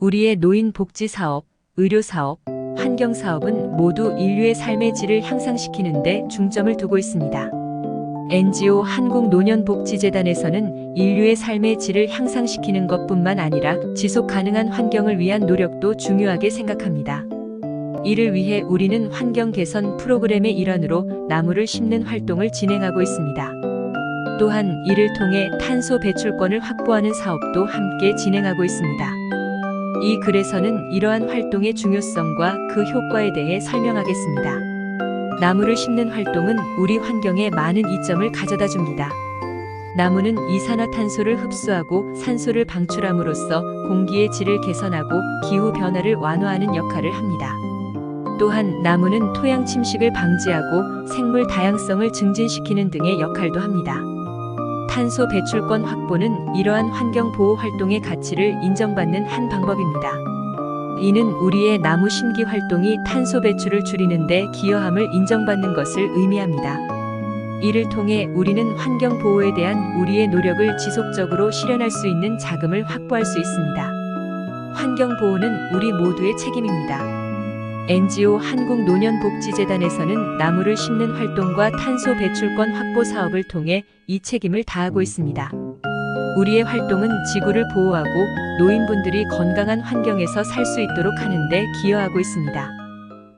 우리의 노인 복지 사업, 의료 사업, 환경 사업은 모두 인류의 삶의 질을 향상시키는 데 중점을 두고 있습니다. NGO 한국노년복지재단에서는 인류의 삶의 질을 향상시키는 것뿐만 아니라 지속 가능한 환경을 위한 노력도 중요하게 생각합니다. 이를 위해 우리는 환경 개선 프로그램의 일환으로 나무를 심는 활동을 진행하고 있습니다. 또한 이를 통해 탄소 배출권을 확보하는 사업도 함께 진행하고 있습니다. 이 글에서는 이러한 활동의 중요성과 그 효과에 대해 설명하겠습니다. 나무를 심는 활동은 우리 환경에 많은 이점을 가져다 줍니다. 나무는 이산화탄소를 흡수하고 산소를 방출함으로써 공기의 질을 개선하고 기후 변화를 완화하는 역할을 합니다. 또한 나무는 토양 침식을 방지하고 생물 다양성을 증진시키는 등의 역할도 합니다. 탄소 배출권 확보는 이러한 환경 보호 활동의 가치를 인정받는 한 방법입니다. 이는 우리의 나무 심기 활동이 탄소 배출을 줄이는데 기여함을 인정받는 것을 의미합니다. 이를 통해 우리는 환경 보호에 대한 우리의 노력을 지속적으로 실현할 수 있는 자금을 확보할 수 있습니다. 환경 보호는 우리 모두의 책임입니다. NGO 한국노년복지재단에서는 나무를 심는 활동과 탄소 배출권 확보 사업을 통해 이 책임을 다하고 있습니다. 우리의 활동은 지구를 보호하고 노인분들이 건강한 환경에서 살 수 있도록 하는데 기여하고 있습니다.